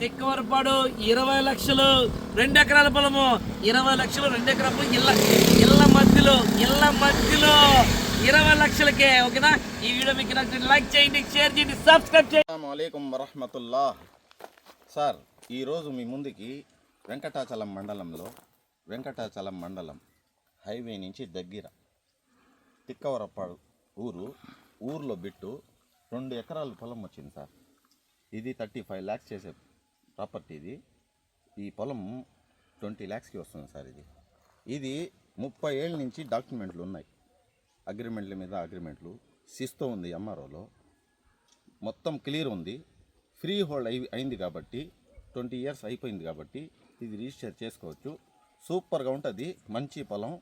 తిక్కవరపాడు ఇరవై లక్షలు రెండు ఎకరాల పొలము ఇరవై లక్షలు రెండు ఎకరాల పొలం ఇళ్ళ ఇళ్ళ మధ్యలో ఇళ్ళ మధ్యలో ఇరవై లక్షలకే ఓకేనా? ఈ వీడియో మీకు నచ్చింది లైక్ చేయండి షేర్ చేయండి సబ్స్క్రైబ్ చేయండి. అలైకుం వరహమతుల్లా. సార్ ఈరోజు మీ ముందుకి వెంకటాచలం మండలంలో వెంకటాచలం మండలం హైవే నుంచి దగ్గర తిక్కవరపాడు ఊరు ఊర్లో బిట్టు రెండు ఎకరాల పొలం వచ్చింది సార్. ఇది థర్టీ ఫైవ్ ల్యాక్స్ చేసే ప్రాపర్టీ ఇది. ఈ పొలం ట్వంటీ ల్యాక్స్కి వస్తుంది సార్ ఇది. ఇది ముప్పై ఏళ్ళ నుంచి డాక్యుమెంట్లు ఉన్నాయి. అగ్రిమెంట్ల మీద అగ్రిమెంట్లు సిస్తో ఉంది ఎంఆర్ఓలో మొత్తం క్లియర్ ఉంది. ఫ్రీ హోల్డ్ అయి అయింది కాబట్టి ట్వంటీ ఇయర్స్ అయిపోయింది కాబట్టి ఇది రిజిస్టర్ చేసుకోవచ్చు. సూపర్గా ఉంటుంది. మంచి పొలం.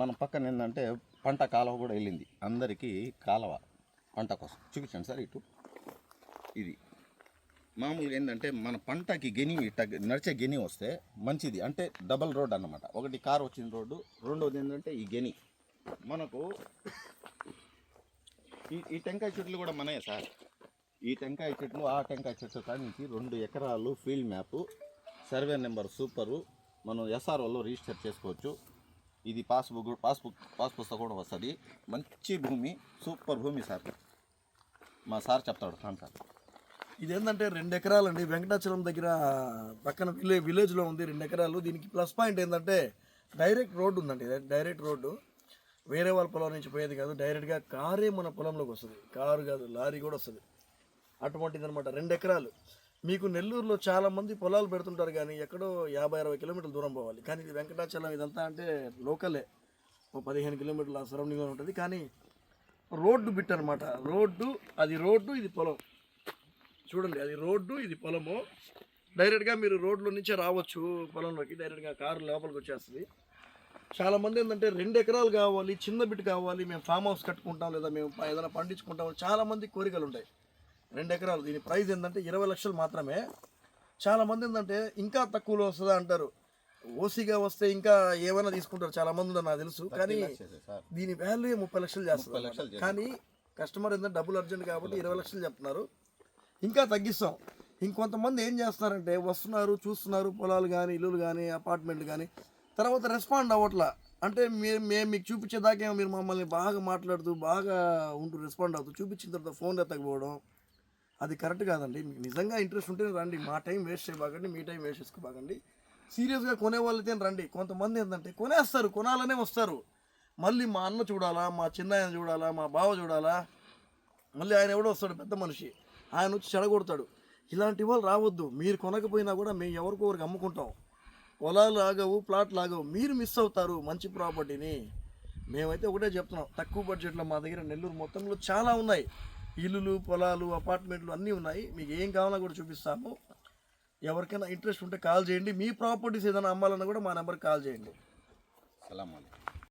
మన పక్కన ఏంటంటే పంట కాలువ కూడా వెళ్ళింది. అందరికీ కాలువ. పంట కోసం. చూపించండి సార్ ఇటు. ఇది. మామూలుగా ఏంటంటే మన పంటకి గెని ఇట్ట నడిచే గెని వస్తే మంచిది. అంటే డబల్ రోడ్ అన్నమాట. ఒకటి కార్ వచ్చిన రోడ్డు రెండోది ఏంటంటే ఈ గెని. మనకు ఈ ఈ టెంకాయ చెట్లు కూడా మనయే సార్. ఈ టెంకాయ చెట్లు ఆ టెంకాయ చెట్లు కానీ రెండు ఎకరాలు field map survey number super. మనం ఎస్ఆర్ఓలో రిజిస్టర్ చేసుకోవచ్చు. ఇది పాస్బుక్ పాస్బుక్ పాస్ పుస్తకం కూడా వస్తుంది. మంచి భూమి సూపర్ భూమి సార్. మా సార్ చెప్తాడు సార్ ఇదేంటంటే రెండు ఎకరాలు అండి వెంకటాచలం దగ్గర పక్కన విలే విలేజ్లో ఉంది రెండు ఎకరాలు. దీనికి ప్లస్ పాయింట్ ఏంటంటే డైరెక్ట్ రోడ్డు ఉందండి. Direct road. వేరే వాళ్ళ పొలం నుంచి పోయేది కాదు. డైరెక్ట్గా కారే మన పొలంలోకి వస్తుంది. కారు కాదు లారీ కూడా వస్తుంది. అటువంటిది అనమాట రెండు ఎకరాలు. మీకు నెల్లూరులో చాలామంది పొలాలు పెడుతుంటారు కానీ ఎక్కడో యాభై అరవై కిలోమీటర్ల దూరం పోవాలి. కానీ ఇది వెంకటాచలం ఇదంతా అంటే లోకలే. ఓ పదిహేను కిలోమీటర్ల సరౌండింగ్లో ఉంటుంది. కానీ రోడ్డు బిట్ అనమాట రోడ్డు అది రోడ్డు ఇది పొలం. చూడండి అది రోడ్డు ఇది పొలము. డైరెక్ట్గా మీరు రోడ్లో నుంచే రావచ్చు పొలంలోకి డైరెక్ట్గా కారు లోపలికి వచ్చేస్తుంది. చాలా మంది ఏంటంటే రెండు ఎకరాలు కావాలి చిన్న బిట్ కావాలి మేము ఫామ్ హౌస్ కట్టుకుంటాం లేదా మేము ఏదైనా పండించుకుంటాం చాలా మంది కోరికలు ఉంటాయి. రెండు ఎకరాలు దీని ప్రైస్ ఏంటంటే ఇరవై లక్షలు మాత్రమే. చాలా మంది ఏంటంటే ఇంకా తక్కువలో వస్తుందా అంటారు. ఓసీగా వస్తే ఇంకా ఏమైనా తీసుకుంటారు చాలా మంది నాకు తెలుసు. కానీ దీని వాల్యూ ముప్పై లక్షలు అన్నమాట. కానీ కస్టమర్ ఏంటంటే డబ్బులు అర్జెంట్ కాబట్టి ఇరవై లక్షలు చెప్తున్నారు. ఇంకా తగ్గిస్తాం. ఇంకొంతమంది ఏం చేస్తున్నారంటే వస్తున్నారు చూస్తున్నారు పొలాలు కానీ ఇల్లులు కానీ అపార్ట్మెంట్లు కానీ తర్వాత రెస్పాండ్ అవ్వట్లా. అంటే మేము మేము మీకు చూపించేదాకేమో మీరు మమ్మల్ని బాగా మాట్లాడుతూ బాగా ఉంటూ రెస్పాండ్ అవుతూ చూపించిన తర్వాత ఫోన్ ఎత్తకపోవడం అది కరెక్ట్ కాదండి. మీకు నిజంగా ఇంట్రెస్ట్ ఉంటే రండి. మా టైం వేస్ట్ చేయబాకండి మీ టైం వేస్ట్ చేసుకోబాకండి. సీరియస్గా కొనేవాళ్ళైతే రండి. కొంతమంది ఏంటంటే కొనేస్తారు కొనాలనే వస్తారు. మళ్ళీ మా అన్న చూడాలా మా చిన్నాయన చూడాలా మా బావ చూడాలా మళ్ళీ ఆయన ఎవడో వస్తాడు పెద్ద మనిషి. ఆయన వచ్చి చెడగొడతాడు. ఇలాంటి వాళ్ళు రావద్దు. మీరు కొనకపోయినా కూడా మేము ఎవరికో ఒకరికి అమ్ముకుంటాం. పొలాలు ఆగవు ప్లాట్లు ఆగవు మీరు మిస్ అవుతారు మంచి ప్రాపర్టీని. మేమైతే ఒకటే చెప్తున్నాం. తక్కువ బడ్జెట్లో మా దగ్గర నెల్లూరు మొత్తంలో చాలా ఉన్నాయి. ఇల్లులు పొలాలు అపార్ట్మెంట్లు అన్నీ ఉన్నాయి. మీకు ఏం కావాలో కూడా చూపిస్తాము. ఎవరికైనా ఇంట్రెస్ట్ ఉంటే కాల్ చేయండి. మీ ప్రాపర్టీస్ ఏదైనా అమ్మాలన్నా కూడా మా నెంబర్కి కాల్ చేయండి. సలాం